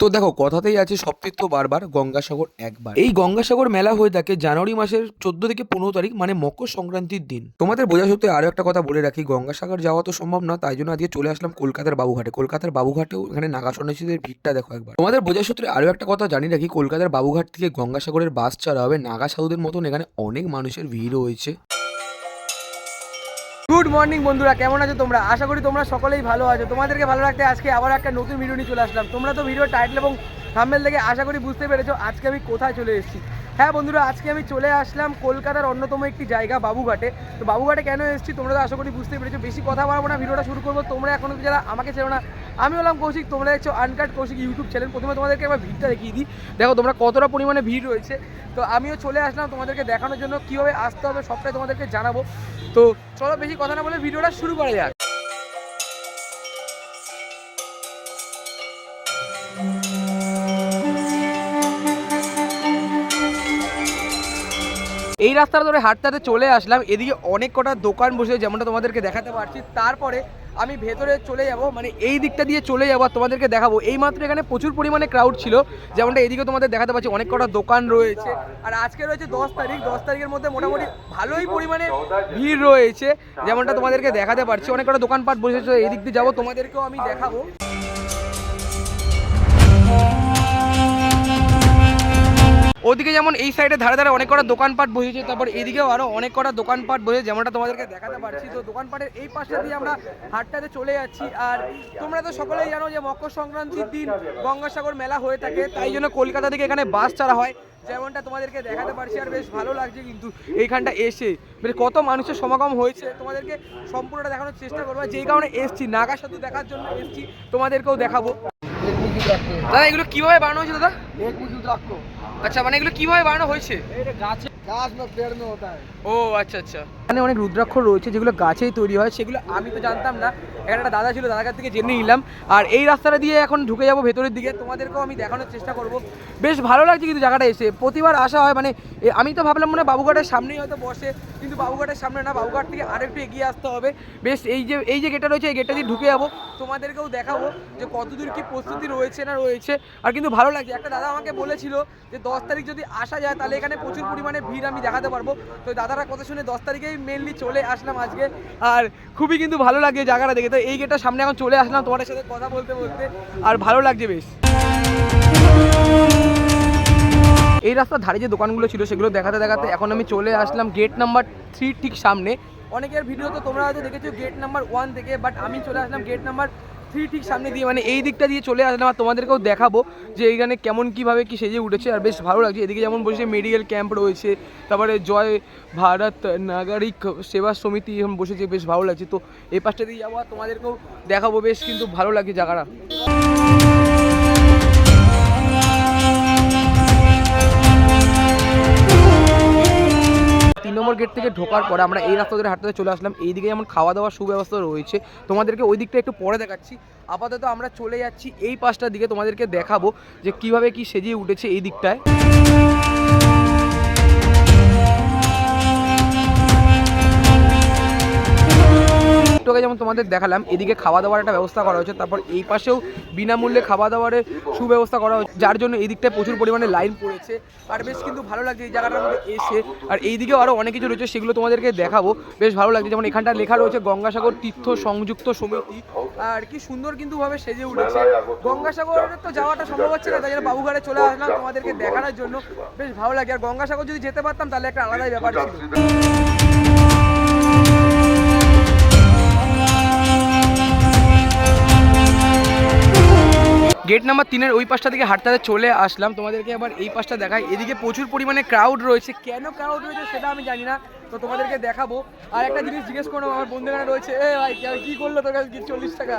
তো দেখো, কথাতেই আছে সবতীর্থ বারবার গঙ্গাসাগর একবার। এই গঙ্গাসাগর মেলা হয়ে থাকে জানুয়ারি মাসের চোদ্দ থেকে পনেরো তারিখ মানে মকর সংক্রান্তির দিন। তোমাদের বোঝা সত্ত্বে আরও একটা কথা বলে রাখি, গঙ্গাসাগর যাওয়া তো সম্ভব না, তাই জন্য আজকে চলে আসলাম কলকাতার বাবুঘাটে। কলকাতার বাবুঘাটেও এখানে নাগা সন্ন্যাসীদের ভিড়টা দেখো একবার। তোমাদের বোঝা সূত্রে আরও একটা কথা জানি রাখি, কলকাতার বাবুঘাট থেকে গঙ্গাসাগরের বাস ছাড়া হবে, নাগা সাধুদের মতন এখানে অনেক মানুষের ভিড় রয়েছে। গুড মর্নিং বন্ধুরা। কেমন আছো তোমরা? আশা করি তোমরা সকলেই ভালো আছো। তোমাদেরকে ভালো রাখতে আজকে আবার একটা নতুন ভিডিও নিয়ে চলে আসলাম। তোমরা তো ভিডিও টাইটেল এবং থাম্বেল দেখে আশা করি বুঝতে পেরেছ আজকে আমি কোথায় চলে এসেছি। হ্যাঁ বন্ধুরা, আজকে আমি চলে আসলাম কলকাতার অন্যতম একটি জায়গা, বাবুঘাটে। তো বাবুঘাটে কেন এসেছি তোমরা তো আশা করি বুঝতে পেরেছ। বেশি কথা বাড়াবো না ভিডিওটা শুরু করব। তোমরা এখন যারা আমাকে চেনো না আমি বললাম কৌশিক, তোমরা দেখছ আনকাট কৌশিক ইউটিউব চ্যানেল প্রথমে তোমাদেরকে একবার ভিড়টা দেখিয়ে দিই। দেখো, তোমরা কতটা পরিমাণে ভিড় রয়েছে। তো আমিও চলে আসলাম তোমাদেরকে দেখানোর জন্য, কীভাবে আসতে হবে সবটাই তোমাদেরকে জানাব। তো চলো বেশি কথা না বলে ভিডিওটা শুরু করা যাক। এই রাস্তাটা ধরে হাঁটতে চলে আসলাম। এদিকে অনেক কটা দোকান বসে, যেমনটা তোমাদেরকে দেখাতে পারছি। তারপরে আমি ভেতরে চলে যাব মানে এই দিকটা দিয়ে চলে যাব আর তোমাদেরকে দেখাবো। এই মাত্র এখানে প্রচুর পরিমাণে ক্রাউড ছিল। যেমনটা এদিকে তোমাদের দেখাতে পাচ্ছি, অনেক কটা দোকান রয়েছে। আর আজকে রয়েছে দশ তারিখ। দশ তারিখের মধ্যে মোটামুটি ভালোই পরিমাণে ভিড় রয়েছে। যেমনটা তোমাদেরকে দেখাতে পারছি, অনেক কটা দোকানপাট বসেছে। এই দিক দিয়ে যাব, তোমাদেরকেও আমি দেখাবো। ওদিকে যেমন এই সাইডে ধারে ধারে অনেক কটা দোকানপাট বসেছে, তারপর এদিকেও আরও অনেক কটা দোকানপাট বসেছে, যেমনটা তোমাদেরকে দেখাতে পারছি। তো দোকানপাটের এই পাশটা দিয়ে আমরা হাটটাতে চলে যাচ্ছি। আর তোমরা তো সকলেই জানো যে মকর সংক্রান্তির দিন গঙ্গাসাগর মেলা হয়ে থাকে, তাই জন্য কলকাতা থেকে এখানে বাস ছাড়া হয়। যেমনটা তোমাদেরকে দেখাতে পারছি, আর বেশ ভালো লাগছে কিন্তু এইখানটা এসে। বেশ কত মানুষের সমাগম হয়েছে, তোমাদেরকে সম্পূর্ণটা দেখানোর চেষ্টা করব। যেই কারণে এসছি, নাগা সাধু দেখার জন্য এসছি, তোমাদেরকেও দেখাবো। দাদা এগুলো কীভাবে বানানো হয়েছে দাদা? আচ্ছা মানে এগুলো কীভাবে বানানো হয়েছে? ও আচ্ছা আচ্ছা। এখানে অনেক রুদ্রাক্ষর রয়েছে যেগুলো গাছেই তৈরি হয় সেগুলো আমি তো জানতাম না। এখানে একটা দাদা ছিল দাদার কাছ থেকে জেনে নিলাম। আর এই রাস্তাটা দিয়ে এখন ঢুকে যাব ভেতরের দিকে। তোমাদেরকেও আমি দেখানোর চেষ্টা করব। বেশ ভালো লাগছে কিন্তু জায়গাটা এসে। প্রতিবার আসা হয় মানে আমি তো ভাবলাম মনে বাবুঘাটের সামনেই হয়তো বসে। কিন্তু বাবুঘাটের সামনে না, বাবুঘাট থেকে আরেকটু এগিয়ে আসতে হবে। বেশ, এই যে এই যে গেটটা রয়েছে, এই গেটটা দিয়ে ঢুকে যাব। তোমাদেরকেও দেখাবো যে কতদূর কি প্রস্তুতি রয়েছে না রয়েছে। আর কিন্তু ভালো লাগছে, একটা দাদা আমাকে বলেছিল যে দশ তারিখ যদি আসা যায়, তাহলে এখানে প্রচুর পরিমাণে ভিড় আমি দেখাতে পারব। তো দাদারা কথা শুনে দশ তারিখেই মেনলি চলে আসলাম আজকে। আর খুবই কিন্তু ভালো লাগছে জায়গাটা দেখে। তো এই গেটটার সামনে এখন চলে আসলাম তোমাদের সাথে কথা বলতে বলতে। আর ভালো লাগছে বেশ। এই রাস্তার ধারে যে দোকানগুলো ছিল সেগুলো দেখাতে দেখাতে এখন আমি চলে আসলাম গেট নাম্বার থ্রির ঠিক সামনে। অনেকের ভিডিও তো তোমরা হয়তো দেখেছ গেট নাম্বার ওয়ান থেকে বাট আমি চলে আসলাম গেট নাম্বার থ্রি ঠিক সামনে দিয়ে। মানে এই দিকটা দিয়ে চলে আসলাম আর তোমাদেরকেও দেখাবো যে এইখানে কেমন কীভাবে কি সেজে উঠেছে, আর বেশ ভালো লাগছে। এদিকে যেমন বসে মেডিকেল ক্যাম্প রয়েছে, তারপরে জয় ভারত নাগরিক সেবা সমিতি এরকম বসেছে, বেশ ভালো লাগছে। তো এই পাশটা দিয়ে যাব আর তোমাদেরকেও দেখাবো, বেশ কিন্তু ভালো লাগছে জায়গাটা। তিন নম্বর গেট থেকে ঢোকার পরে আমরা এই রাস্তা ধরে হাঁটতে চলে আসলাম। এই দিকে যেমন খাওয়া দাওয়ার সুব্যবস্থা রয়েছে। তোমাদেরকে ওই দিকটা একটু পরে দেখাচ্ছি। আপাতত আমরা চলে যাচ্ছি এই পাশটার দিকে। তোমাদেরকে দেখাবো যে কীভাবে কি সেজিয়ে উঠেছে এই দিকটায়। একটু আগে যেমন তোমাদের দেখালাম, এদিকে খাওয়া দাওয়ার একটা ব্যবস্থা করা হয়েছে, তারপর এই পাশেও বিনামূল্যে খাওয়া দাওয়ারের সুব্যবস্থা করা হয়েছে, যার জন্য এই দিকটায় প্রচুর পরিমাণে লাইন পড়েছে। আর বেশ কিন্তু ভালো লাগছে এই জায়গাটার মধ্যে এসে। আর এই দিকেও আরও অনেক কিছু রয়েছে, সেগুলো তোমাদেরকে দেখাবো। বেশ ভালো লাগছে, যেমন এখানটা লেখা রয়েছে গঙ্গাসাগর তীর্থ সংযুক্ত সমিতি। আর কি সুন্দর কিন্তু ভাবে সেজে উঠেছে। গঙ্গাসাগরে তো যাওয়াটা সম্ভব হচ্ছে না, তাই জন্য বাবুঘাটে চলে আসলাম তোমাদেরকে দেখানোর জন্য। বেশ ভালো লাগে আর গঙ্গাসাগর যদি যেতে পারতাম তাহলে একটা আলাদাই ব্যাপার ছিল। গেট নাম্বার তিনের ওই পাশটা থেকে হাঁটতে চলে আসলাম। তোমাদেরকে আবার এই পাশটা দেখায় এদিকে প্রচুর পরিমাণে ক্রাউড রয়েছে। কেন ক্রাউড রয়েছে সেটা আমি জানি না। তো তোমাদেরকে দেখাবো। আর একটা জিনিস জিজ্ঞেস করো, আমার বন্ধু এখানে রয়েছে। এ ভাই, কি করল তোর কাছে? চল্লিশ টাকা?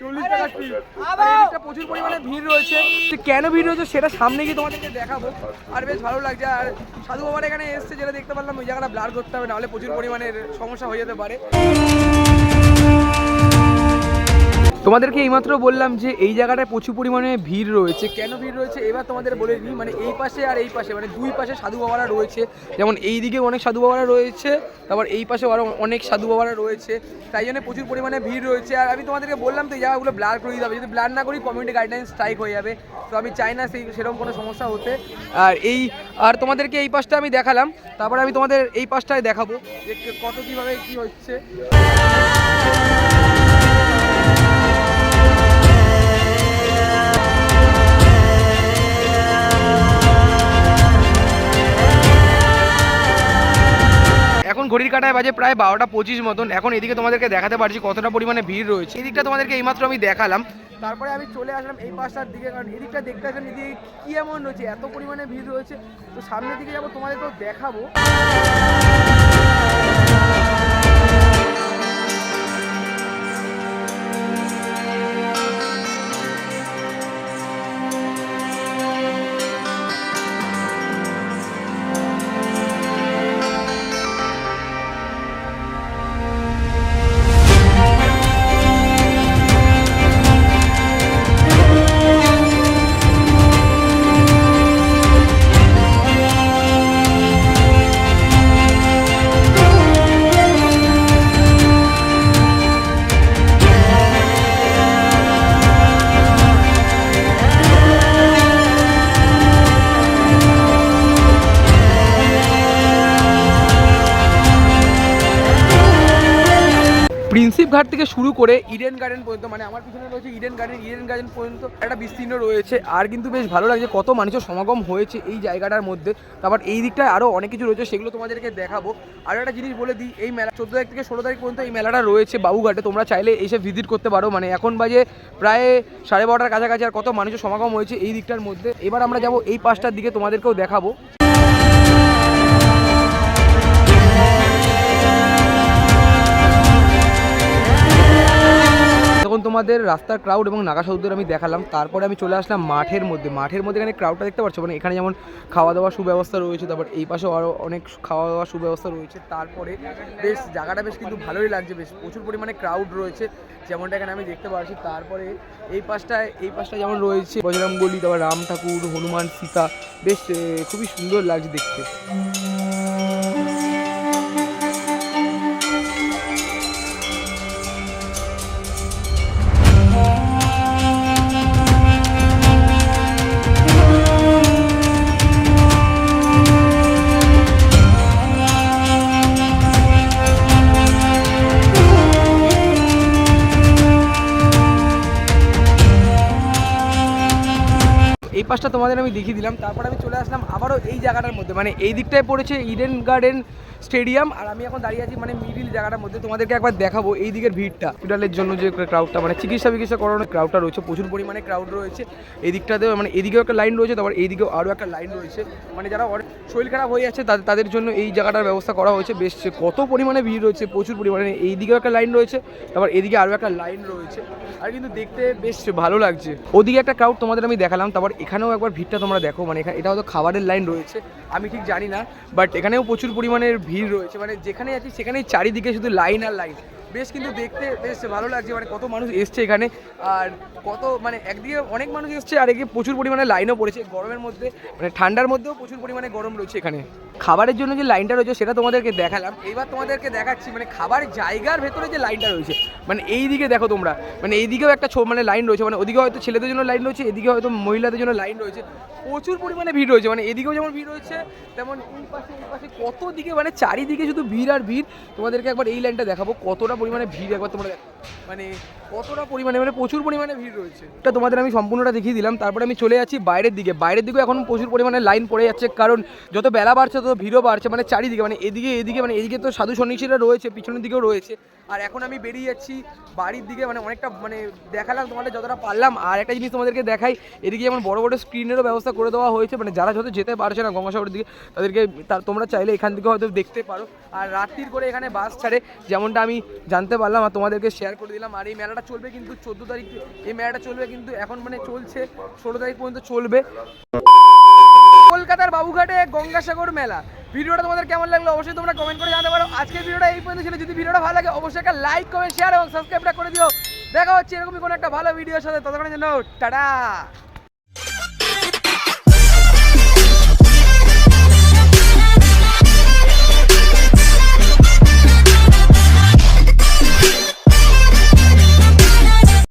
চল্লিশ টাকা টিপ এদিকটা প্রচুর পরিমাণে ভিড় রয়েছে। কেন ভিড় রয়েছে সেটা সামনে গিয়ে তোমাদেরকে দেখাবো। আর বেশ ভালো লাগছে। আর সাধু বাবার এখানে এসছে যেটা দেখতে পারলাম, ওই জায়গাটা ব্লার করতে হবে, নাহলে প্রচুর পরিমাণে সমস্যা হয়ে যেতে পারে। তোমাদেরকে এইমাত্র বললাম যে এই জায়গাটায় প্রচুর পরিমাণে ভিড় রয়েছে। কেন ভিড় রয়েছে? এবার তোমাদের বলে দিই মানে এই পাশে আর এই পাশে মানে দুই পাশে সাধু বাবারা রয়েছে। যেমন এই দিকে অনেক সাধু বাবারা রয়েছে, তারপর এই পাশে আরও অনেক সাধু বাবারা রয়েছে। তাই জন্য প্রচুর পরিমাণে ভিড় রয়েছে। আর আমি তোমাদেরকে বললাম তো এই জায়গাগুলো ব্লার করে দিতে হবে। যদি ব্লার না করি কমিউনিটি গাইডলাইন স্ট্রাইক হয়ে যাবে। তো আমি চাই না সেই, সেরকম কোনো সমস্যা হতে। আর এই, আর তোমাদেরকে এই পাশটা আমি দেখালাম। তারপরে আমি তোমাদের এই পাশটায় দেখাবো যে কত কীভাবে কী হচ্ছে। ঘড়ির কাটায় বাজে প্রায় বারোটা পঁচিশ মতন। এখন এদিকে তোমাদেরকে দেখাতে পারছি কতটা পরিমাণে ভিড় রয়েছে। এদিকটা দিকটা তোমাদেরকে এইমাত্র আমি দেখালাম। তারপরে আমি চলে আসলাম এই পাশটার দিকে, কারণ এদিকটা দেখতে আসলাম এদিকে কি এমন রয়েছে, এত পরিমাণে ভিড় রয়েছে। তো সামনের দিকে যাব, তোমাদেরকেও দেখাবো। ঘাট থেকে শুরু করে ইডেন গার্ডেন পর্যন্ত মানে আমার পিছনে রয়েছে ইডেন গার্ডেন ইডেন গার্ডেন পর্যন্ত একটা বিস্তীর্ণ রয়েছে। আর কিন্তু বেশ ভালো লাগছে কত মানুষের সমাগম হয়েছে এই জায়গাটার মধ্যে। তারপর এই দিকটায় আরও অনেক কিছু রয়েছে, সেগুলো তোমাদেরকে দেখাবো। আর একটা জিনিস বলে দিই, এই মেলা, চোদ্দ তারিখ থেকে ষোলো তারিখ পর্যন্ত এই মেলাটা রয়েছে বাবুঘাটে। তোমরা চাইলে এসে ভিজিট করতে পারো। মানে এখন বাজে প্রায় সাড়ে বারোটার কাছাকাছি আর কত মানুষের সমাগম হয়েছে এই দিকটার মধ্যে। এবার আমরা যাব এই পাঁচটার দিকে, তোমাদেরকেও দেখাবো। তোমাদের রাস্তার ক্রাউড এবং নাগা সাধুদের আমি দেখালাম। তারপরে আমি চলে আসলাম মাঠের মধ্যে। মাঠের মধ্যে এখানে ক্রাউডটা দেখতে পাচ্ছ? মানে এখানে যেমন খাওয়া দাওয়ার সুব্যবস্থা রয়েছে, তারপর এই পাশেও আরও অনেক খাওয়া দাওয়ার সুব্যবস্থা রয়েছে। তারপরে বেশ, জায়গাটা বেশ কিন্তু ভালোই লাগছে বেশ। প্রচুর পরিমাণে ক্রাউড রয়েছে, যেমনটা এখানে আমি দেখতে পাচ্ছি। তারপরে এই পাশটায়, এই পাশটা যেমন রয়েছে বজরাম বজরঙ্গলি তারপর রাম ঠাকুর, হনুমান সীতা, বেশ খুবই সুন্দর লাগছে দেখতে। এই পাশটা তোমাদের আমি দেখিয়ে দিলাম, তারপর আমি চলে আসলাম আবারও এই জায়গাটার মধ্যে। মানে এই দিকটায় পড়েছে ইডেন গার্ডেন স্টেডিয়াম, আর আমি এখন দাঁড়িয়ে আছি মানে মিডিল জায়গাটার মধ্যে। তোমাদেরকে একবার দেখাবো এই দিকের ভিড়টা। হসপিটালের জন্য যে ক্রাউডটা মানে চিকিৎসা বিকিৎসা করানোর ক্রাউডটা রয়েছে, প্রচুর পরিমাণে ক্রাউড রয়েছে। এই দিকটাতেও মানে এদিকেও একটা লাইন রয়েছে, তারপর এইদিকেও আরও একটা লাইন রয়েছে। মানে যারা শরীর খারাপ হয়ে যাচ্ছে, তাদের তাদের জন্য এই জায়গাটার ব্যবস্থা করা হয়েছে। বেশ কত পরিমাণে ভিড় রয়েছে, প্রচুর পরিমাণে। এই দিকেও একটা লাইন রয়েছে, তারপর এদিকে আরও একটা লাইন রয়েছে। আর কিন্তু দেখতে বেশ ভালো লাগছে। ওদিকে একটা ক্রাউড তোমাদের আমি দেখালাম, তারপর এখানেও একবার ভিড়টা তোমরা দেখো। মানে এখানে এটা হয়তো খাবারের লাইন রয়েছে। আমি ঠিক জানি না বাট এখানেও প্রচুর পরিমাণের ভিড় রয়েছে। মানে যেখানে যাচ্ছি সেখানেই চারিদিকে শুধু লাইন আর লাইন। বেশ কিন্তু দেখতে, বেশ ভালো লাগছে মানে কত মানুষ এসছে এখানে। আর কত মানে একদিকে অনেক মানুষ এসছে, আর এদিকে প্রচুর পরিমাণে লাইনও পড়েছে। গরমের মধ্যে মানে ঠান্ডার মধ্যেও প্রচুর পরিমাণে গরম রয়েছে এখানে। খাবারের জন্য যে লাইনটা রয়েছে, সেটা তোমাদেরকে দেখালাম। এইবার তোমাদেরকে দেখাচ্ছি মানে খাবার জায়গার ভেতরে যে লাইনটা রয়েছে। মানে এই দিকে দেখো তোমরা মানে এইদিকেও একটা ছো মানে লাইন রয়েছে। মানে ওদিকে হয়তো ছেলেদের জন্য লাইন রয়েছে, এদিকে হয়তো মহিলাদের জন্য লাইন রয়েছে। প্রচুর পরিমাণে ভিড় রয়েছে মানে এদিকেও যেমন ভিড় রয়েছে, তেমন এই পাশে এই পাশে কত দিকে মানে চারিদিকে শুধু ভিড় আর ভিড়। তোমাদেরকে একবার এই লাইনটা দেখাবো, কতটা পরিমাণে ভিড় একবার তোমরা মানে কতটা পরিমাণে মানে প্রচুর পরিমাণে ভিড় রয়েছে। এটা তোমাদের আমি সম্পূর্ণটা দেখিয়ে দিলাম। তারপরে আমি চলে যাচ্ছি বাইরের দিকে। বাইরের দিকেও এখন প্রচুর পরিমাণে লাইন পড়ে যাচ্ছে। কারণ যত বেলা বাড়ছে, তত ভিড়ও বাড়ছে। মানে চারিদিকে মানে এদিকে এদিকে মানে এদিকে তো সাধু সন্ন্যাসীরা রয়েছে, পিছনের দিকেও রয়েছে। আর এখন আমি বেরিয়ে যাচ্ছি বাড়ির দিকে। মানে অনেকটা মানে দেখালাম তোমাদের যতটা পারলাম। আর একটা জিনিস তোমাদেরকে দেখাই, এদিকে যেমন বড় বড় স্ক্রিনেরও ব্যবস্থা করে দেওয়া হয়েছে। মানে যারা যত যেতে পারছে না গঙ্গাসাগরের দিকে, তাদেরকে তোমরা চাইলে এখান থেকে হয়তো দেখতে পারো। আর রাত্রির করে এখানে বাস ছাড়ে। যেমনটা আমি জানতে পারলাম আর তোমাদেরকে শেয়ার করে দিলাম। আর এই মেলাটা চলবে কিন্তু চোদ্দ তারিখ এই মেলাটা চলবে কিন্তু এখন মানে চলছে, ষোলো তারিখ পর্যন্ত চলবে। কলকাতার বাবুঘাটে গঙ্গাসাগর মেলা। ভিডিওটা তোমাদের কেমন লাগল অবশ্যই তোমরা কমেন্ট করে জানাতে পারো। আজকের ভিডিওটা এই পর্যন্ত ছিল। যদি ভিডিওটা ভালো লাগে, অবশ্যই একটা লাইক কমেন্ট শেয়ার এবং সাবস্ক্রাইবটা করে দিও। দেখা হচ্ছে এরকমই কোনো একটা ভালো ভিডিওর সাথে। ততক্ষণের জন্য টাটা!